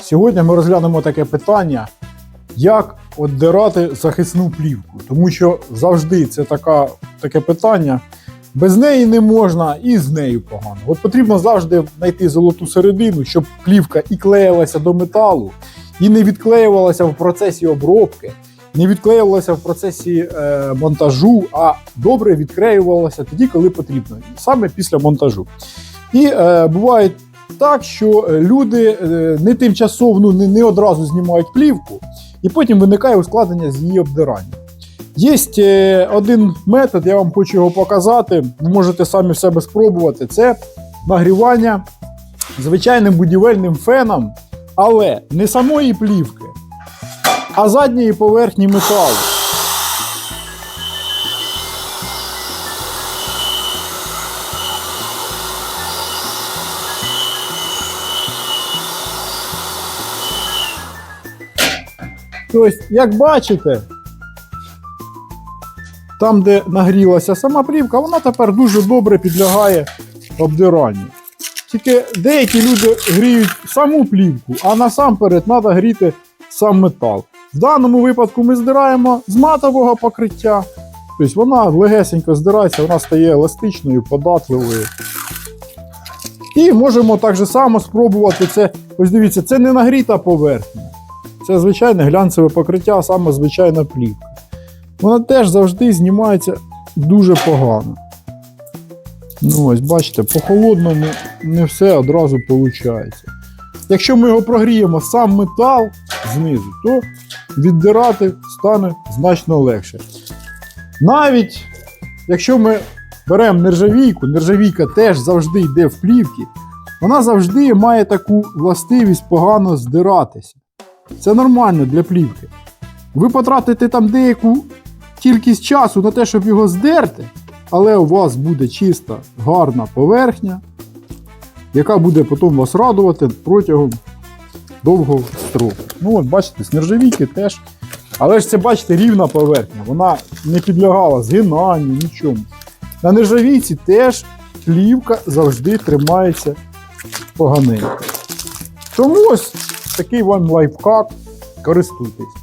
Сьогодні ми розглянемо таке питання, як віддирати захисну плівку. Тому що завжди це така, таке питання. Без неї не можна і з нею погано. От потрібно завжди знайти золоту середину, щоб плівка і клеїлася до металу, і не відклеювалася в процесі обробки, не відклеювалася в процесі е, монтажу, а добре відклеювалася тоді, коли потрібно, саме після монтажу. І е, буває так, що е, люди е, не тимчасово ну, не, не одразу знімають плівку, і потім виникає ускладнення з її обдиранням. Є е, один метод, я вам хочу його показати. Ви можете самі в себе спробувати. Це нагрівання звичайним будівельним феном, але не самої плівки, а задньої поверхні металу. Тобто, як бачите, там, де нагрілася сама плівка, вона тепер дуже добре підлягає обдиранню. Тільки деякі люди гріють саму плівку, а насамперед треба гріти сам метал. В даному випадку ми здираємо з матового покриття. Тобто вона легесенько здирається, вона стає еластичною, податливою. І можемо так само спробувати це. Ось дивіться, це не нагріта поверхня. Це звичайне глянцеве покриття, саме звичайна плівка. Вона теж завжди знімається дуже погано. Ну ось, бачите, по холодному не все одразу виходить. Якщо ми його прогріємо сам метал знизу, то віддирати стане значно легше. Навіть якщо ми беремо нержавійку, нержавійка теж завжди йде в плівки, вона завжди має таку властивість погано здиратися. Це нормально для плівки. Ви потратите там деяку кількість часу на те, щоб його здерти, але у вас буде чиста, гарна поверхня, яка буде потім вас радувати протягом довгого строку. Ну, от бачите, з теж. Але ж це, бачите, рівна поверхня, вона не підлягала згинанню, нічому. На нержавійці теж плівка завжди тримається поганенько. Тому такий вам лайфхак, користуйтесь.